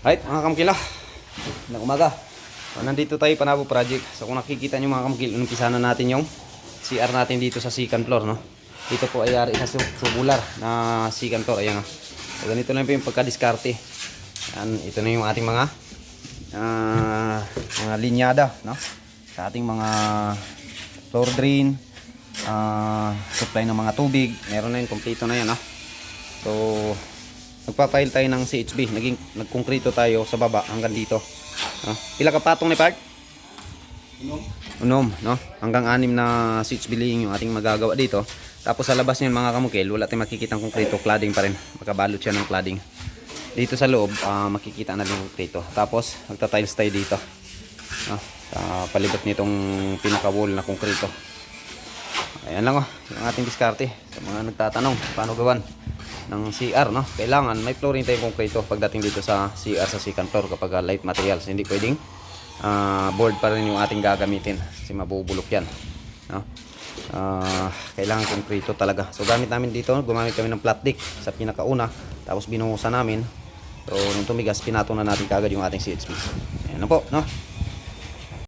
Right, mga kamkila. Ng umaga. Nandito tayo Panabo Project. So kung nakikita nyo mga kamkil, umpisa na natin yung CR natin dito sa second floor, no? Dito po ay ari sa tubular na second floor. Ayan. So ganito lang po yung pagkadiskarte. Yan, ito na yung ating mga ah, mga linyada, no? Sa ating mga floor drain, ah, supply ng mga tubig. Meron na yun, kompleto na yan, no? So, nagpa-file tayo ng CHB. Naging nagkonkrito tayo sa baba hanggang dito. No? Pila ka patong ni Park? Unom, no? Hanggang anim na CHB laying yung ating magagawa dito. Tapos sa labas niyan mga kamukil, wala tayong makikita ng konkreto, cladding pa rin. Makabalot siya ng cladding. Dito sa loob, ah, makikita na yung konkreto. Tapos, magta-tiles tayo dito. No? Sa palibot nitong pinaka-wall na konkreto. Ayan lang oh, yung ating diskarte. Sa mga nagtatanong, paano gawan ng CR, no? Kailangan may flooring tayong konkreto pagdating dito sa CR sa second floor kapag ah, light materials. Hindi pwedeng ah, board pa rin yung ating gagamitin kasi mabubulok yan. No? Ah, kailangan konkreto talaga. So gamit namin dito, gumamit kami ng deck sa pinakauna. Tapos binuhusan namin. So nung tumigas, pinatong na natin kagad yung ating CHP. Ayan na po, no?